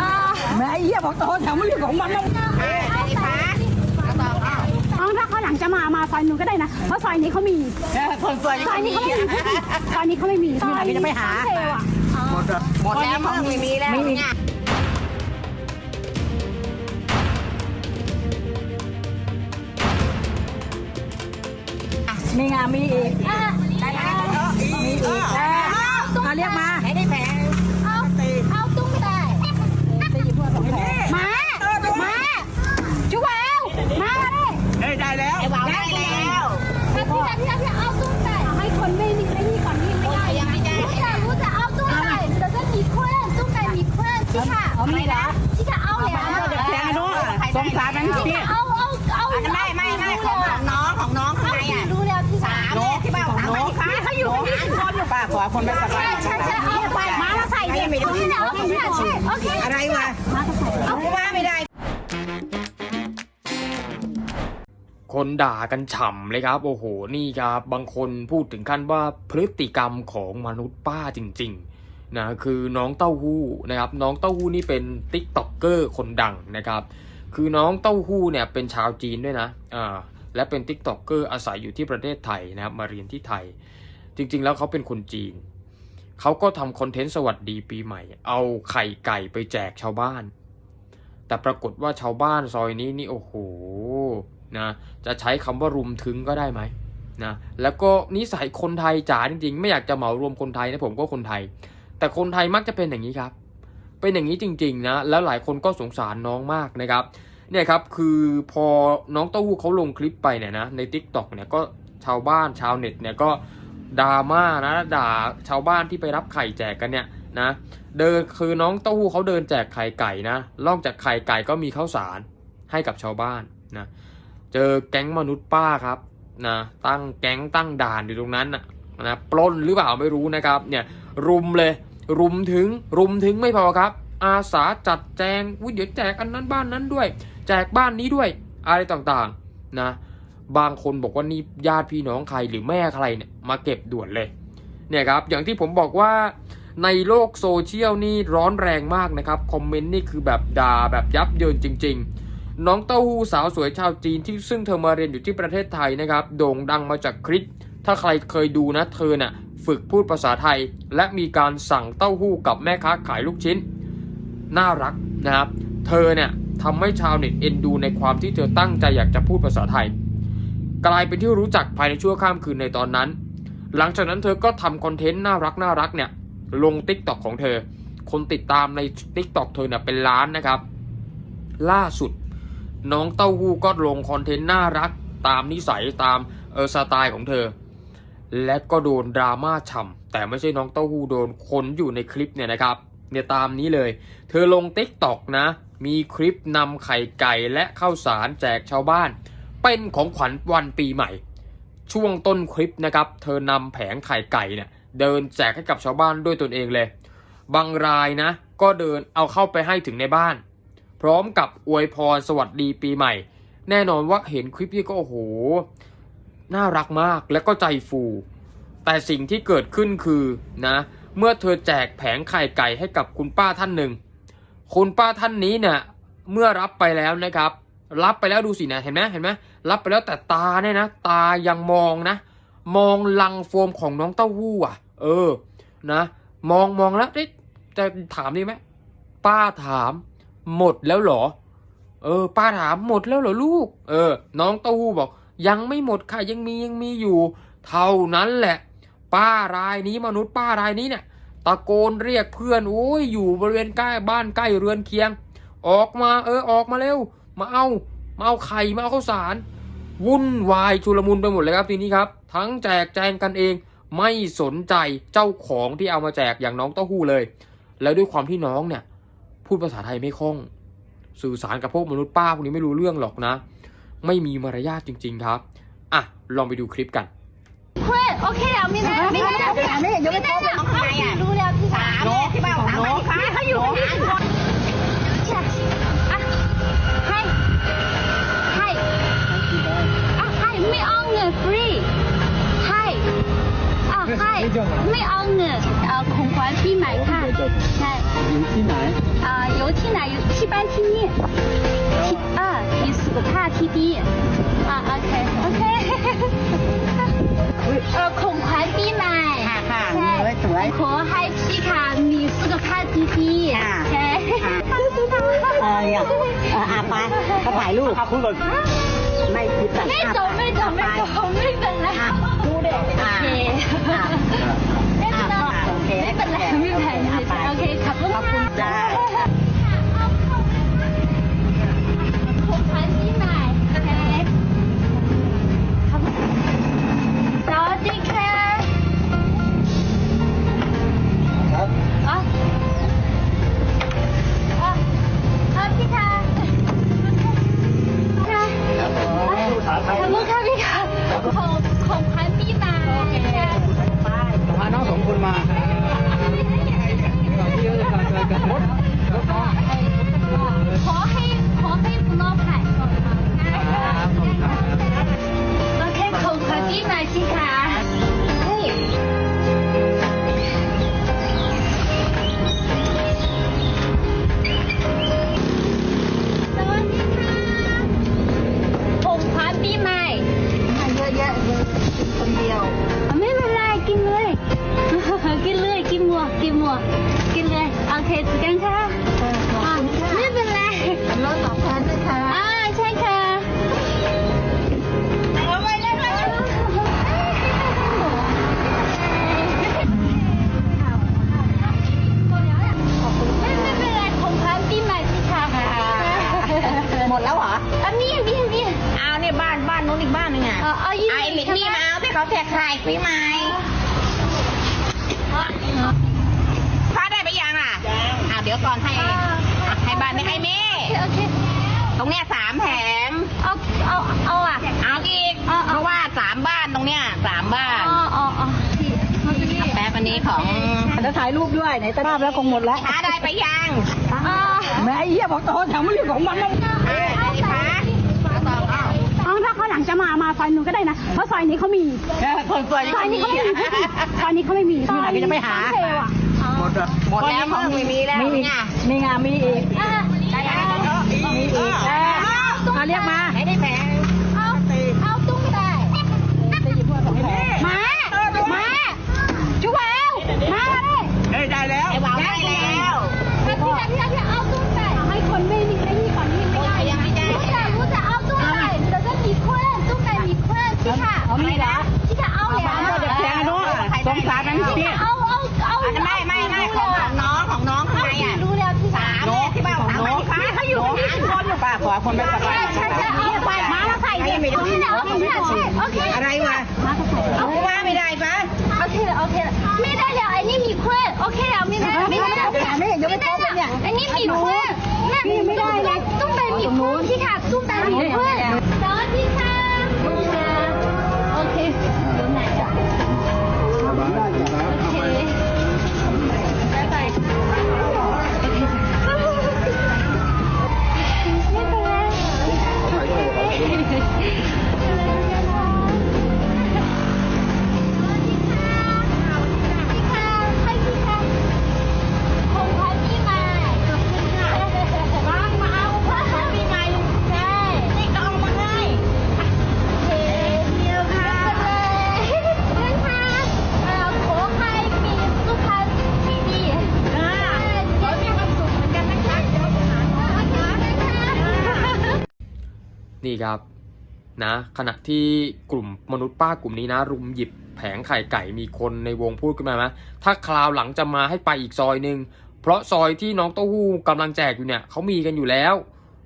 อ่าแม่ไอ้เหี้ยบอกต่อแถวไม่เรียกของมันนะอ๋อถ้าเขาวหลังจะมา มาซอยนู้นก็ได้นะ เพราะซอยนี้เขามีคนสวยซอยนี้เขาไม่มีซอยนี้เขาไม่มีที่ไหนก็จะไปหาซอยเทวอะหมดหมดแล้วมันไม่มีแล้วไม่มีมีงานมีอีกอะมีอีกเอาเรียกมาเอาเอาตุ้งไปได้มามาจุ๊วาวมาเลย เฮ้ยได้แล้วได้แล้ว พี่จะพี่จะพี่เอาตุ้งไปให้คนไม่มีไอ้นี่ก่อนนี่ไม่ได้ยังไม่ได้รู้จักรู้จักเอาตุ้งไปเดี๋ยวจะมีเพื่อนตุ้งไปมีเพื่อนที่ค่ะ เอามีเหรอ ที่จะเอาแล้ว เด็กแทงนู้นสงสารมันพี่ เอาเอาเอา ไม่ไม่ไม่ของของน้องของน้องใครอะ รู้แล้วที่สาม โน้ที่บ้านสามที่ฟ้า เขาอยู่ที่สิบ คนป้าขอคนไปสบายใช่ใช่เอาไปมามาใส่เด็กคนนี้โอเคโอเคอะไรวะมาเอาว่าไม่ได้ คนด่ากันฉ่ำเลยครับ โอ้โห นี่ครับ บางคนพูดถึงขั้นว่าพฤติกรรมของมนุษย์ป้าจริง ๆ นะ คือน้องเต้าหู้นะครับ น้องเต้าหู้นี่เป็นติ๊กต็อกเกอร์คนดังนะครับ คือน้องเต้าหู้เนี่ยเป็นชาวจีนด้วยนะ อ่า และเป็นติ๊กต็อกเกอร์อาศัยอยู่ที่ประเทศไทยนะครับ มาเรียนที่ไทย จริง ๆ แล้วเขาเป็นคนจีน เขาก็ทำคอนเทนต์สวัสดีปีใหม่ เอาไข่ไก่ไปแจกชาวบ้าน แต่ปรากฏว่าชาวบ้านซอยนี้นี่โอ้โหนะจะใช้คำว่ารุมถึงก็ได้ไหมนะแล้วก็นิสัยคนไทยจ๋าจริงๆ ไม่อยากจะเหมารวมคนไทยนะผมก็คนไทย แต่คนไทยมักจะเป็นอย่างนี้ครับ เป็นอย่างนี้จริงๆนะแล้วหลายคนก็สงสารน้องมากนะครับเนี่ยครับคือพอน้องเต้าหู้เขาลงคลิปไปเนี่ยนะใน t ิ k t o k เนี่ยก็ชาวบ้านชาวเน็ตเนี่ยก็ ดราม่านะด่าชาวบ้านที่ไปรับไข่แจกกันเนี่ยนะ เดินคือน้องเต้าหู้เขาเดินแจกไข่ไก่นะนอกจากไข่ไก่ก็มีข้าวสารให้กับชาวบ้านนะเจอแก๊งมนุษย์ป้าครับนะตั้งแก๊งตั้งด่านอยู่ตรงนั้นนะนะปล้นหรือเปล่าไม่รู้นะครับเนี่ยรุมเลยรุมถึงรุมถึงไม่พอครับ อาสาจัดแจงวิเดี๋ยวแจกอันนั้นบ้านนั้นด้วย แจกบ้านนี้ด้วยอะไรต่างๆนะ บางคนบอกว่านี่ญาติพี่น้องใครหรือแม่ใครเนี่ยมาเก็บด่วนเลยเนี่ยครับอย่างที่ผมบอกว่าในโลกโซเชียลนี่ร้อนแรงมากนะครับคอมเมนต์นี่คือแบบด่าแบบยับเยินจริง ๆ น้องเต้าหู้สาวสวยชาวจีนที่ซึ่งเธอมาเรียนอยู่ที่ประเทศไทยนะครับโด่งดังมาจากคลิป ถ้าใครเคยดูนะเธอน่ะฝึกพูดภาษาไทย และมีการสั่งเต้าหู้กับแม่ค้าขายลูกชิ้น น่ารักนะครับ เธอเนี่ยทำให้ชาวเน็ตเอ็นดูในความที่เธอตั้งใจอยากจะพูดภาษาไทย กลายเป็นที่รู้จักภายในชั่วข้ามคืนในตอนนั้น หลังจากนั้นเธอก็ทำคอนเทนต์น่ารักน่ารักเนี่ยลง t ิ k t o k ของเธอ คนติดตามใน t ิ k t o k เธอเนี่ยเป็นล้านนะครับ ล่าสุด น้องเต้าหู้ก็ลงคอนเทนต์น่ารักตามนิสัยตามเออสไตล์ของเธอ และก็โดนดราม่าฉ่ำแต่ไม่ใช่น้องเต้าหู้โดนคนอยู่ในคลิปเนี่ยนะครับเนี่ยตามนี้เลย เธอลง t ิ k t o k นะ มีคลิปนำไข่ไก่และข้าวสารแจกชาวบ้าน เป็นของขวัญวันปีใหม่ ช่วงต้นคลิปนะครับ เธอนำแผงไข่ไก่เนี่ยเดินแจกให้กับชาวบ้านด้วยตนเองเลย บางรายนะ ก็เดินเอาเข้าไปให้ถึงในบ้าน พร้อมกับอวยพรสวัสดีปีใหม่ แน่นอนว่าเห็นคลิปนี้ก็โอ้โห น่ารักมากและก็ใจฟู แต่สิ่งที่เกิดขึ้นคือนะ เมื่อเธอแจกแผงไข่ไก่ให้กับคุณป้าท่านหนึ่ง คุณป้าท่านนี้เนี่ยเมื่อรับไปแล้วนะครับ รับไปแล้วดูสินะเห็นไหมเห็นไหมรับไปแล้วแต่ตาเนี่ยนะ ตายังมองนะ มองลังโฟมของน้องเต้าหู้อะ เออนะ มองมองแล้วเอ๊ะจะถามดีไหมป้าถามหมดแล้วเหรอ เออ ป้าถามหมดแล้วเหรอลูก เออ น้องเต้าหู้บอก ยังไม่หมดค่ะยังมียังมีอยู่ เท่านั้นแหละ ป้ารายนี้มนุษย์ป้ารายนี้เนี่ยตะโกนเรียกเพื่อนโอ้ยอยู่บริเวณใกล้บ้านใกล้เรือนเคียง ออกมาเออออกมาเร็ว มาเอามาเอาไข่มาเอาข้าวสาร วุ่นวายชุลมุนไปหมดเลยครับทีนี้ครับ ทั้งแจกแจงกันเอง ไม่สนใจเจ้าของที่เอามาแจกอย่างน้องเต้าหู้เลย แล้วด้วยความที่น้องเนี่ย พูดภาษาไทยไม่คล่อง สื่อสารกับพวกมนุษย์ป้าพวกนี้ไม่รู้เรื่องหรอกนะ ไม่มีมารยาทจริง ๆ ครับอะลองไปดูคลิปกันเพื่อน free ให้เอาใไม่เอาเงินเอาของขวัญปีใหม่ค่ะใช่ที่ไหนอ่าอที่ไหนที่บ้านที่นี่ที่เออมีสุขภาพที่ดีอ่าโอเคโอเคเออของขวัญปีใหม่ค่ะค่ะขอให้พี่ค่ะมีสุขภาพที่ดีใช่เอออย่าเอออาไปก็ถ่ายรูปขอบคุณก่อ ไม่คิดแต่ไม่จบไม่จบไม่จบไม่เป็นไรดูเด็กโอเคไม่เป็นไรไม่เป็นไรไม่เป็นไรโอเคขอบคุณค่ะจ้า ของขวัญปีใหม่เยอะแยะเลยคนเดียวอะไม่เป็นไรกินเลย กินเลยกินหมวกกินหมวกกินเลยโอเคจุกันค่ะอะไม่เป็นไรรถสองคันด้วยค่ะอ่าใเอาที่เขาแจกใครปีใหม่พาได้ไปยังอะยังอ่าเดี๋ยวก่อนให้ให้บ้านนี้ให้เม่โอเค ตรงเนี้ยสามแผง เอา เอา เอาอะ เอาอีกเพราะว่าสามบ้านตรงเนี้ยสามบ้านอ๋ออ๋ออ๋อแป๊บอันนี้ของจะถ่ายรูปด้วยไหนจะภาพแล้วคงหมดแล้วพาได้ไปยังอ่าแม่ไอ้เหี้ยบอกโตแถวไม่อยู่ของมันนะเอ้ยนี่พาเอา อยนู้นก็ได้นะ เพราะซอยนี้เขามีคนสวยซอยนี้เขาไม่มีซอยนี้เขาไม่มีซอยนี้จะไปหาเทวอะหมดหมดแล้วมึงไม่มีแล้วมีนี่อีกไงมีงานมีอีกอะได้ยังมีอีกเอาเรียกมาให้ได้แผงเอาเอาตุ้งได้มามาชูแววมาเลย เอ้ยได้แล้วไอ้หวาวได้แล้ว พี่แต่พี่แต่พี่เอาตุ้งได้ให้คนไม่มีไม่มีก่อนนี่ไม่ได้ ยังไม่ได้ รู้จักรู้จักเอาตุ้งได้เดี๋ยวจะมีเพื่อนตุ้งได้มีเพื่อนพี่ค่ะ เอามีเหรอ พี่ค่ะเอาแล้ว เอาเด็กแพงเนอะสงสารมันพี่ เอาเอาเอา ไม่ไม่ไม่ของของน้องของน้องข้างในอะ รู้แล้วพี่ สามเนี่ยที่บ้านสามที่ฟ้าเขาอยู่ที่ คนอยู่ป่ะขอคนไปสบายใช่ใช่เอาไปมาแล้วใส่เด็กไม่ได้โอเคนะโอเคอะไรวะเอาว่าไม่ได้ปะโอเคโอเคไม่ได้แล้วไอ้นี่มีเพื่อนโอเคแล้วไม่ได้ไม่ได้ไม่ได้ไม่ได้ไอ้นี่มีเพื่อนแม่ไม่ได้ตุ้มไปมีเพื่อนพี่ค่ะตุ้มไปมีเพื่อน นี่ครับนะขณะที่กลุ่มมนุษย์ป้ากลุ่มนี้นะ รุมหยิบแผงไข่ไก่มีคนในวงพูดขึ้นมาไหมถ้าคราวหลังจะมาให้ไปอีกซอยหนึ่งเพราะซอยที่น้องเต้าหู้กำลังแจกอยู่เนี่ยเขามีกันอยู่แล้ว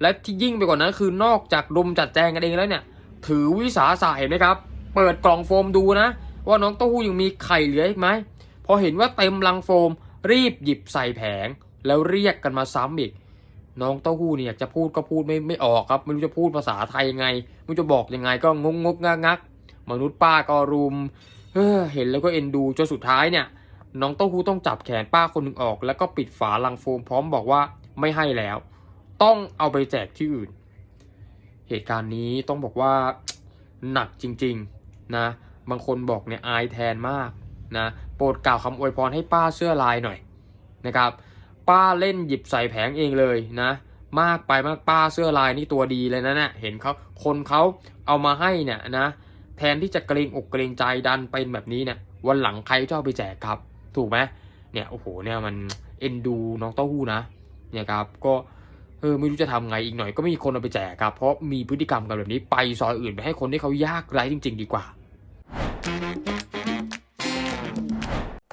และที่ยิ่งไปกว่านั้นคือนอกจากรุมจัดแจงกันเองแล้วเนี่ย ถือวิสาสะเห็นไหมครับ เปิดกล่องโฟมดูนะ ว่าน้องเต้าหู้ยังมีไข่เหลืออีกไหมพอเห็นว่าเต็มลังโฟม รีบหยิบใส่แผง แล้วเรียกกันมาซ้ำอีก น้องเต้าหู้เนี่ยจะพูดก็พูดไม่ไม่ออกครับ ไม่รู้จะพูดภาษาไทยยังไง ไม่รู้จะบอกยังไงก็งงงกงักงักมนุษย์ป้าก็รุมเฮ้อเห็นแล้วก็เอ็นดูจนสุดท้ายเนี่ยน้องเต้าหู้ต้องจับแขนป้าคนหนึ่งออก แล้วก็ปิดฝาลังโฟมพร้อมบอกว่าไม่ให้แล้ว ต้องเอาไปแจกที่อื่น เหตุการณ์นี้ต้องบอกว่าหนักจริงๆนะบางคนบอกเนี่ยอายแทนมากนะโปรดกล่าวคำอวยพรให้ป้าเสื้อลายหน่อยนะครับ ป้าเล่นหยิบใส่แผงเองเลยนะ มากไปมากป้าเสื้อลายนี่ตัวดีเลยนะเนี่ยเห็นเขาคนเขาเอามาให้เนี่ยนะแทนที่จะเกรงอกเกรงใจดันเป็นแบบนี้เนี่ยวันหลังใครจะเอาไปแจกครับ ถูกไหมเนี่ยโอ้โหเนี่ยมันเอ็นดูน้องเต้าหู้นะเนี่ยครับก็เออไม่รู้จะทำไงอีกหน่อยก็ไม่มีคนเอาไปแจกครับ เพราะมีพฤติกรรมกันแบบนี้ไปซอยอื่นไปให้คนที่เขายากไร้จริง ๆ ดีกว่า